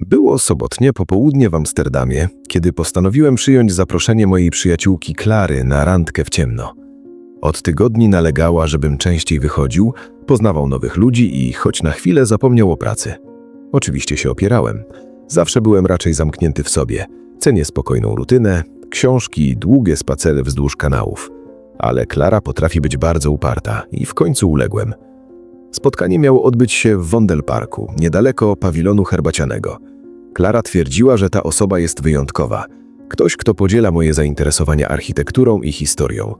Było sobotnie popołudnie w Amsterdamie, kiedy postanowiłem przyjąć zaproszenie mojej przyjaciółki Klary na randkę w ciemno. Od tygodni nalegała, żebym częściej wychodził, poznawał nowych ludzi i choć na chwilę zapomniał o pracy. Oczywiście się opierałem. Zawsze byłem raczej zamknięty w sobie. Cenię spokojną rutynę, książki i długie spacery wzdłuż kanałów. Ale Klara potrafi być bardzo uparta i w końcu uległem. Spotkanie miało odbyć się w Wondelparku, niedaleko pawilonu herbacianego. Klara twierdziła, że ta osoba jest wyjątkowa. Ktoś, kto podziela moje zainteresowania architekturą i historią.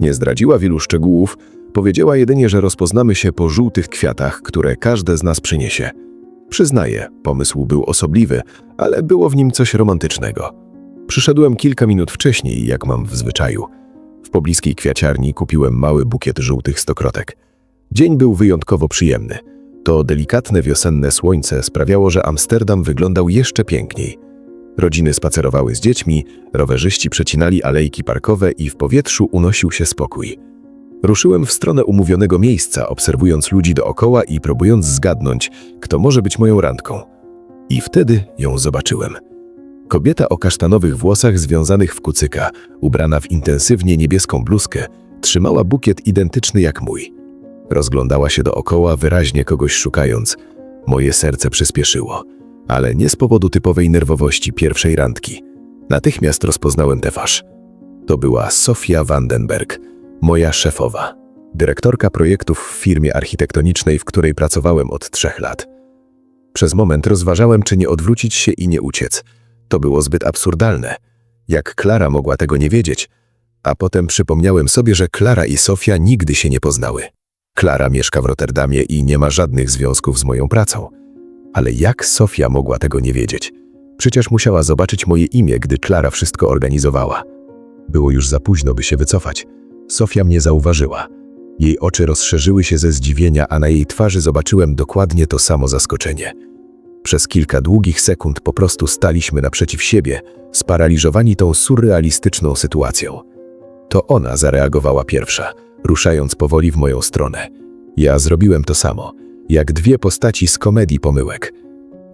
Nie zdradziła wielu szczegółów, powiedziała jedynie, że rozpoznamy się po żółtych kwiatach, które każde z nas przyniesie. Przyznaję, pomysł był osobliwy, ale było w nim coś romantycznego. Przyszedłem kilka minut wcześniej, jak mam w zwyczaju. W pobliskiej kwiaciarni kupiłem mały bukiet żółtych stokrotek. Dzień był wyjątkowo przyjemny. To delikatne wiosenne słońce sprawiało, że Amsterdam wyglądał jeszcze piękniej. Rodziny spacerowały z dziećmi, rowerzyści przecinali alejki parkowe i w powietrzu unosił się spokój. Ruszyłem w stronę umówionego miejsca, obserwując ludzi dookoła i próbując zgadnąć, kto może być moją randką. I wtedy ją zobaczyłem. Kobieta o kasztanowych włosach związanych w kucyka, ubrana w intensywnie niebieską bluzkę, trzymała bukiet identyczny jak mój. Rozglądała się dookoła, wyraźnie kogoś szukając. Moje serce przyspieszyło, ale nie z powodu typowej nerwowości pierwszej randki. Natychmiast rozpoznałem tę twarz. To była Sofia Vandenberg, moja szefowa, dyrektorka projektów w firmie architektonicznej, w której pracowałem od trzech lat. Przez moment rozważałem, czy nie odwrócić się i nie uciec. To było zbyt absurdalne. Jak Klara mogła tego nie wiedzieć? A potem przypomniałem sobie, że Klara i Sofia nigdy się nie poznały. Klara mieszka w Rotterdamie i nie ma żadnych związków z moją pracą. Ale jak Sofia mogła tego nie wiedzieć? Przecież musiała zobaczyć moje imię, gdy Klara wszystko organizowała. Było już za późno, by się wycofać. Sofia mnie zauważyła. Jej oczy rozszerzyły się ze zdziwienia, a na jej twarzy zobaczyłem dokładnie to samo zaskoczenie. Przez kilka długich sekund po prostu staliśmy naprzeciw siebie, sparaliżowani tą surrealistyczną sytuacją. To ona zareagowała pierwsza, ruszając powoli w moją stronę. Ja zrobiłem to samo, jak dwie postaci z komedii pomyłek.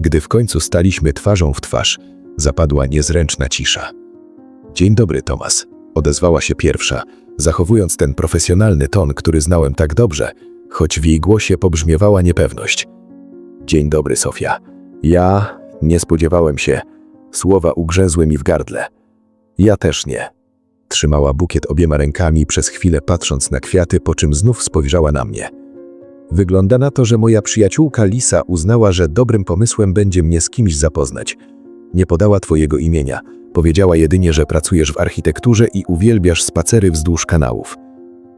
Gdy w końcu staliśmy twarzą w twarz, zapadła niezręczna cisza. Dzień dobry, Tomas, odezwała się pierwsza, zachowując ten profesjonalny ton, który znałem tak dobrze, choć w jej głosie pobrzmiewała niepewność. Dzień dobry, Sofia. Ja nie spodziewałem się. Słowa ugrzęzły mi w gardle. Ja też nie. Trzymała bukiet obiema rękami przez chwilę patrząc na kwiaty, po czym znów spojrzała na mnie. Wygląda na to, że moja przyjaciółka Lisa uznała, że dobrym pomysłem będzie mnie z kimś zapoznać. Nie podała twojego imienia. Powiedziała jedynie, że pracujesz w architekturze i uwielbiasz spacery wzdłuż kanałów.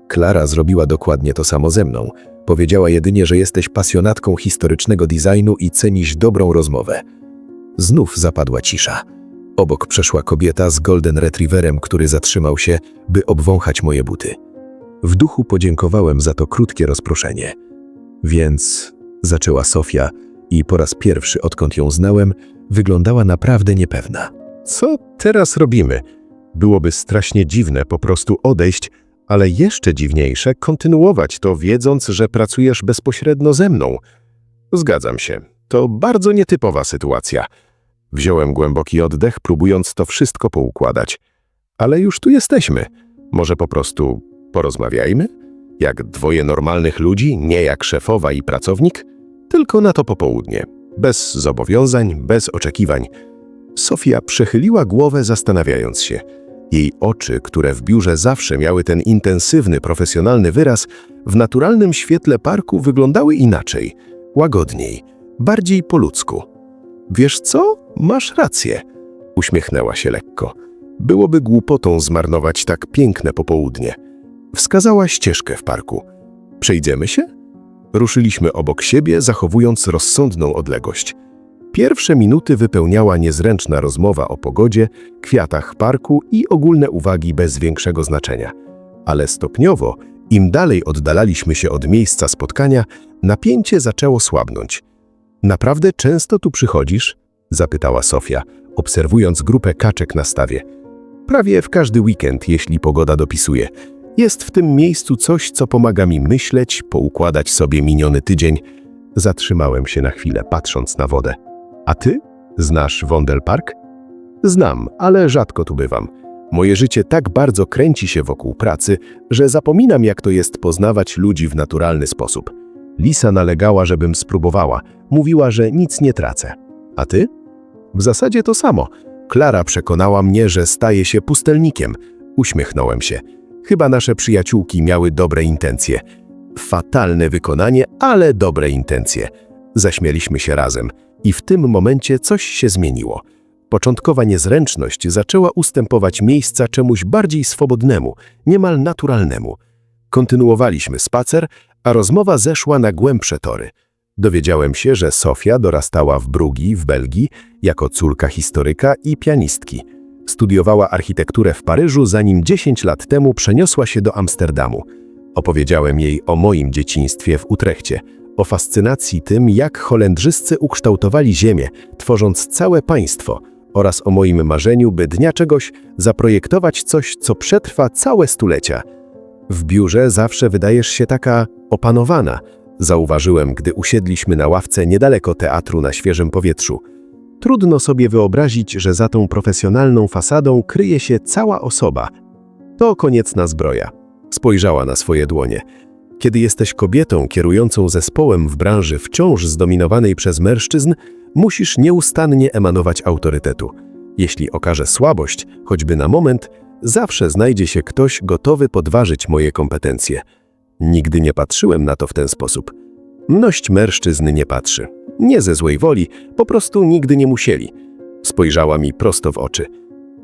Klara zrobiła dokładnie to samo ze mną. Powiedziała jedynie, że jesteś pasjonatką historycznego designu i cenisz dobrą rozmowę. Znów zapadła cisza. Obok przeszła kobieta z golden retrieverem, który zatrzymał się, by obwąchać moje buty. W duchu podziękowałem za to krótkie rozproszenie. Więc, zaczęła Sofia i po raz pierwszy, odkąd ją znałem, wyglądała naprawdę niepewna. Co teraz robimy? Byłoby strasznie dziwne po prostu odejść, ale jeszcze dziwniejsze kontynuować to, wiedząc, że pracujesz bezpośrednio ze mną. Zgadzam się. To bardzo nietypowa sytuacja. Wziąłem głęboki oddech, próbując to wszystko poukładać. Ale już tu jesteśmy. Może po prostu porozmawiajmy? Jak dwoje normalnych ludzi, nie jak szefowa i pracownik? Tylko na to popołudnie. Bez zobowiązań, bez oczekiwań. Sofia przechyliła głowę, zastanawiając się. Jej oczy, które w biurze zawsze miały ten intensywny, profesjonalny wyraz, w naturalnym świetle parku wyglądały inaczej, łagodniej, bardziej po ludzku. Wiesz co? Masz rację. Uśmiechnęła się lekko. Byłoby głupotą zmarnować tak piękne popołudnie. Wskazała ścieżkę w parku. Przejdziemy się? Ruszyliśmy obok siebie, zachowując rozsądną odległość. Pierwsze minuty wypełniała niezręczna rozmowa o pogodzie, kwiatach parku i ogólne uwagi bez większego znaczenia. Ale stopniowo, im dalej oddalaliśmy się od miejsca spotkania, napięcie zaczęło słabnąć. Naprawdę często tu przychodzisz? zapytała Sofia, obserwując grupę kaczek na stawie. Prawie w każdy weekend, jeśli pogoda dopisuje. Jest w tym miejscu coś, co pomaga mi myśleć, poukładać sobie miniony tydzień. Zatrzymałem się na chwilę, patrząc na wodę. A ty? Znasz Wondel Park? Znam, ale rzadko tu bywam. Moje życie tak bardzo kręci się wokół pracy, że zapominam, jak to jest poznawać ludzi w naturalny sposób. Lisa nalegała, żebym spróbowała. Mówiła, że nic nie tracę. A ty? W zasadzie to samo. Klara przekonała mnie, że staje się pustelnikiem. Uśmiechnąłem się. Chyba nasze przyjaciółki miały dobre intencje. Fatalne wykonanie, ale dobre intencje. Zaśmieliśmy się razem i w tym momencie coś się zmieniło. Początkowa niezręczność zaczęła ustępować miejsca czemuś bardziej swobodnemu, niemal naturalnemu. Kontynuowaliśmy spacer, a rozmowa zeszła na głębsze tory. Dowiedziałem się, że Sofia dorastała w Brugi w Belgii jako córka historyka i pianistki. Studiowała architekturę w Paryżu, zanim 10 lat temu przeniosła się do Amsterdamu. Opowiedziałem jej o moim dzieciństwie w Utrechcie, o fascynacji tym, jak holendrzyscy ukształtowali ziemię, tworząc całe państwo, oraz o moim marzeniu, by dnia czegoś zaprojektować coś, co przetrwa całe stulecia. W biurze zawsze wydajesz się taka opanowana, zauważyłem, gdy usiedliśmy na ławce niedaleko teatru na świeżym powietrzu. Trudno sobie wyobrazić, że za tą profesjonalną fasadą kryje się cała osoba. To koniecna zbroja. Spojrzała na swoje dłonie. Kiedy jesteś kobietą kierującą zespołem w branży wciąż zdominowanej przez mężczyzn, musisz nieustannie emanować autorytetu. Jeśli okaże słabość, choćby na moment, zawsze znajdzie się ktoś gotowy podważyć moje kompetencje. Nigdy nie patrzyłem na to w ten sposób. Mność mężczyzn nie patrzy. Nie ze złej woli, po prostu nigdy nie musieli. Spojrzała mi prosto w oczy.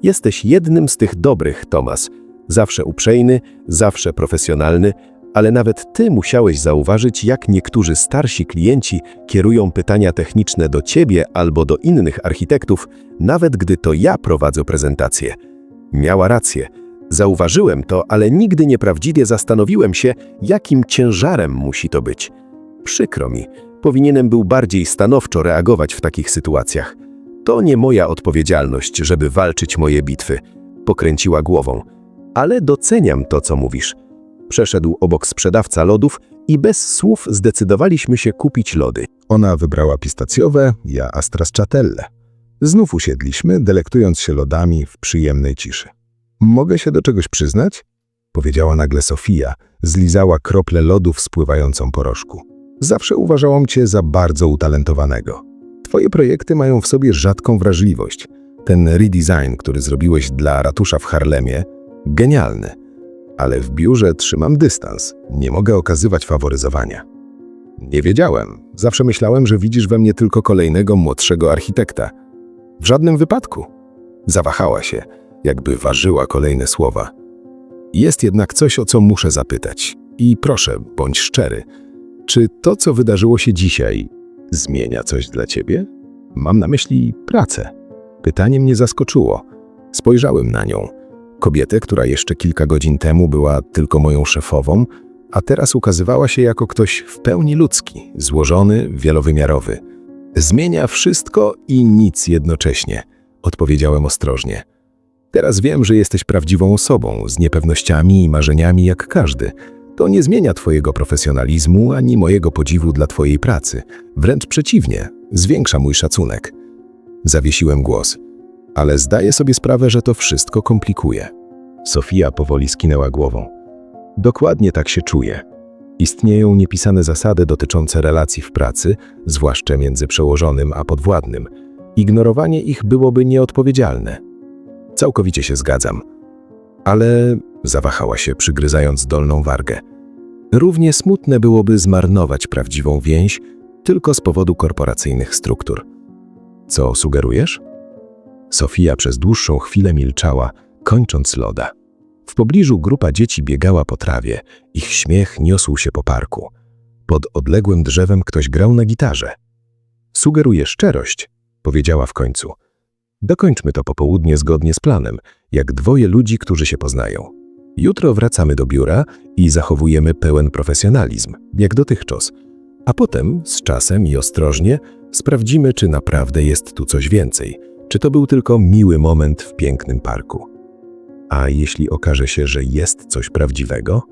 Jesteś jednym z tych dobrych, Tomas. Zawsze uprzejmy, zawsze profesjonalny, ale nawet ty musiałeś zauważyć, jak niektórzy starsi klienci kierują pytania techniczne do ciebie albo do innych architektów, nawet gdy to ja prowadzę prezentację. Miała rację. Zauważyłem to, ale nigdy nieprawdziwie zastanowiłem się, jakim ciężarem musi to być. Przykro mi, powinienem był bardziej stanowczo reagować w takich sytuacjach. To nie moja odpowiedzialność, żeby walczyć moje bitwy. Pokręciła głową. Ale doceniam to, co mówisz. Przeszedł obok sprzedawca lodów i bez słów zdecydowaliśmy się kupić lody. Ona wybrała pistacjowe, ja astraschatelle. Znów usiedliśmy, delektując się lodami w przyjemnej ciszy. Mogę się do czegoś przyznać? Powiedziała nagle Sofia, zlizała krople lodu w spływającą porożku. Zawsze uważałam cię za bardzo utalentowanego. Twoje projekty mają w sobie rzadką wrażliwość. Ten redesign, który zrobiłeś dla ratusza w Harlemie, genialny. Ale w biurze trzymam dystans, nie mogę okazywać faworyzowania. Nie wiedziałem. Zawsze myślałem, że widzisz we mnie tylko kolejnego młodszego architekta. W żadnym wypadku. Zawahała się, jakby ważyła kolejne słowa. Jest jednak coś, o co muszę zapytać. I proszę, bądź szczery. Czy to, co wydarzyło się dzisiaj, zmienia coś dla ciebie? Mam na myśli pracę. Pytanie mnie zaskoczyło. Spojrzałem na nią. Kobietę, która jeszcze kilka godzin temu była tylko moją szefową, a teraz ukazywała się jako ktoś w pełni ludzki, złożony, wielowymiarowy. Zmienia wszystko i nic jednocześnie, odpowiedziałem ostrożnie. Teraz wiem, że jesteś prawdziwą osobą, z niepewnościami i marzeniami jak każdy. To nie zmienia twojego profesjonalizmu ani mojego podziwu dla twojej pracy. Wręcz przeciwnie, zwiększa mój szacunek. Zawiesiłem głos ale zdaję sobie sprawę, że to wszystko komplikuje. Sofia powoli skinęła głową. Dokładnie tak się czuję. Istnieją niepisane zasady dotyczące relacji w pracy, zwłaszcza między przełożonym a podwładnym. Ignorowanie ich byłoby nieodpowiedzialne. Całkowicie się zgadzam. Ale zawahała się, przygryzając dolną wargę. Równie smutne byłoby zmarnować prawdziwą więź tylko z powodu korporacyjnych struktur. Co sugerujesz? Sofia przez dłuższą chwilę milczała, kończąc loda. W pobliżu grupa dzieci biegała po trawie, ich śmiech niosł się po parku. Pod odległym drzewem ktoś grał na gitarze. Sugeruję szczerość, powiedziała w końcu. Dokończmy to popołudnie zgodnie z planem, jak dwoje ludzi, którzy się poznają. Jutro wracamy do biura i zachowujemy pełen profesjonalizm, jak dotychczas. A potem, z czasem i ostrożnie, sprawdzimy, czy naprawdę jest tu coś więcej – czy to był tylko miły moment w pięknym parku? A jeśli okaże się, że jest coś prawdziwego,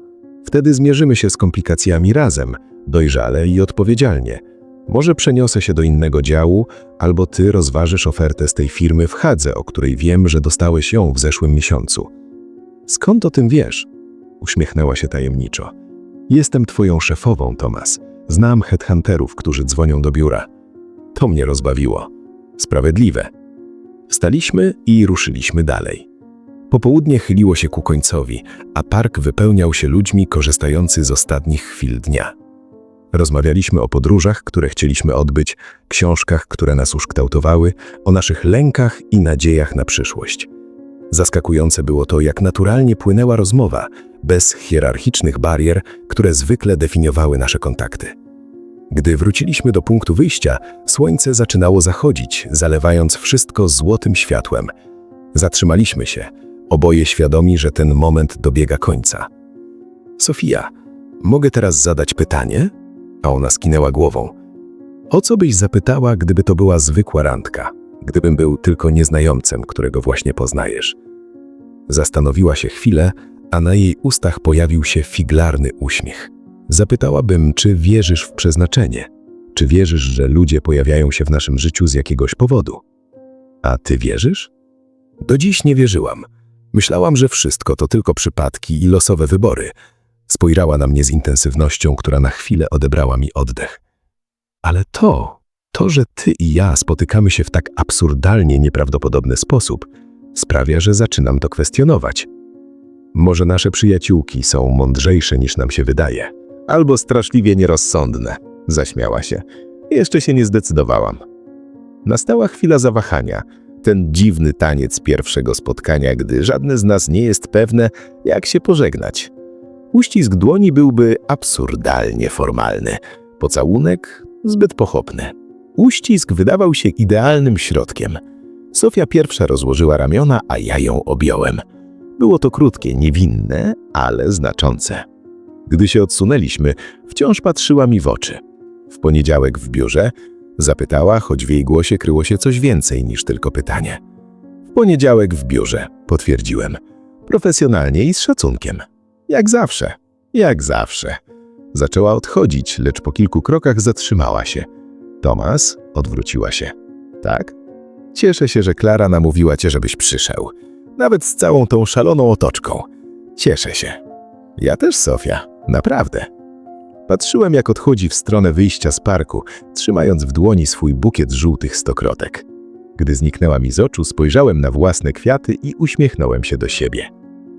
wtedy zmierzymy się z komplikacjami razem, dojrzale i odpowiedzialnie. Może przeniosę się do innego działu, albo ty rozważysz ofertę z tej firmy w Hadze, o której wiem, że dostałeś ją w zeszłym miesiącu. Skąd o tym wiesz? Uśmiechnęła się tajemniczo. Jestem twoją szefową, Tomas. Znam headhunterów, którzy dzwonią do biura. To mnie rozbawiło. Sprawiedliwe. Wstaliśmy i ruszyliśmy dalej. Popołudnie chyliło się ku końcowi, a park wypełniał się ludźmi korzystający z ostatnich chwil dnia. Rozmawialiśmy o podróżach, które chcieliśmy odbyć, książkach, które nas ukształtowały, o naszych lękach i nadziejach na przyszłość. Zaskakujące było to, jak naturalnie płynęła rozmowa, bez hierarchicznych barier, które zwykle definiowały nasze kontakty. Gdy wróciliśmy do punktu wyjścia, słońce zaczynało zachodzić, zalewając wszystko złotym światłem. Zatrzymaliśmy się, oboje świadomi, że ten moment dobiega końca. Sofia, mogę teraz zadać pytanie? A ona skinęła głową. O co byś zapytała, gdyby to była zwykła randka? Gdybym był tylko nieznajomcem, którego właśnie poznajesz? Zastanowiła się chwilę, a na jej ustach pojawił się figlarny uśmiech. Zapytałabym, czy wierzysz w przeznaczenie? Czy wierzysz, że ludzie pojawiają się w naszym życiu z jakiegoś powodu? A ty wierzysz? Do dziś nie wierzyłam. Myślałam, że wszystko to tylko przypadki i losowe wybory. Spojrzała na mnie z intensywnością, która na chwilę odebrała mi oddech. Ale to, to, że ty i ja spotykamy się w tak absurdalnie nieprawdopodobny sposób, sprawia, że zaczynam to kwestionować. Może nasze przyjaciółki są mądrzejsze niż nam się wydaje, albo straszliwie nierozsądne, zaśmiała się. Jeszcze się nie zdecydowałam. Nastała chwila zawahania, ten dziwny taniec pierwszego spotkania, gdy żadne z nas nie jest pewne, jak się pożegnać. Uścisk dłoni byłby absurdalnie formalny, pocałunek zbyt pochopny. Uścisk wydawał się idealnym środkiem. Sofia pierwsza rozłożyła ramiona, a ja ją objąłem. Było to krótkie, niewinne, ale znaczące. Gdy się odsunęliśmy, wciąż patrzyła mi w oczy. W poniedziałek w biurze zapytała, choć w jej głosie kryło się coś więcej niż tylko pytanie. W poniedziałek w biurze, potwierdziłem. Profesjonalnie i z szacunkiem. Jak zawsze, jak zawsze. Zaczęła odchodzić, lecz po kilku krokach zatrzymała się. Tomas odwróciła się. Tak? Cieszę się, że Klara namówiła cię, żebyś przyszedł. Nawet z całą tą szaloną otoczką. Cieszę się. Ja też, Sofia. Naprawdę. Patrzyłem, jak odchodzi w stronę wyjścia z parku, trzymając w dłoni swój bukiet żółtych stokrotek. Gdy zniknęła mi z oczu, spojrzałem na własne kwiaty i uśmiechnąłem się do siebie.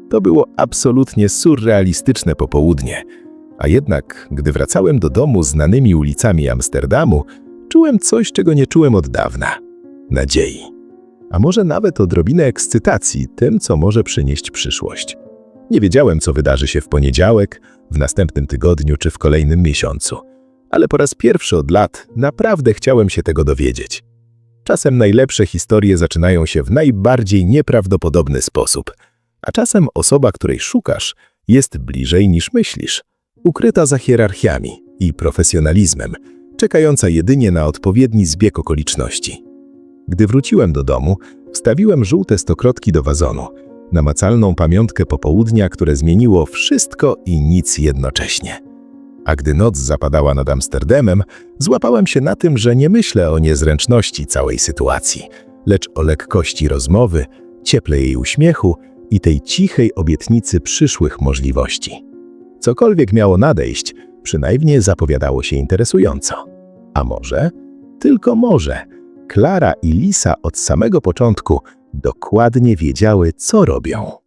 To było absolutnie surrealistyczne popołudnie. A jednak, gdy wracałem do domu znanymi ulicami Amsterdamu, czułem coś, czego nie czułem od dawna. Nadziei. A może nawet odrobinę ekscytacji tym, co może przynieść przyszłość. Nie wiedziałem, co wydarzy się w poniedziałek, w następnym tygodniu czy w kolejnym miesiącu. Ale po raz pierwszy od lat naprawdę chciałem się tego dowiedzieć. Czasem najlepsze historie zaczynają się w najbardziej nieprawdopodobny sposób, a czasem osoba, której szukasz, jest bliżej niż myślisz, ukryta za hierarchiami i profesjonalizmem, czekająca jedynie na odpowiedni zbieg okoliczności. Gdy wróciłem do domu, wstawiłem żółte stokrotki do wazonu, namacalną pamiątkę popołudnia, które zmieniło wszystko i nic jednocześnie. A gdy noc zapadała nad Amsterdamem, złapałem się na tym, że nie myślę o niezręczności całej sytuacji, lecz o lekkości rozmowy, cieple jej uśmiechu i tej cichej obietnicy przyszłych możliwości. Cokolwiek miało nadejść, przynajmniej zapowiadało się interesująco. A może, tylko może, Klara i Lisa od samego początku dokładnie wiedziały, co robią.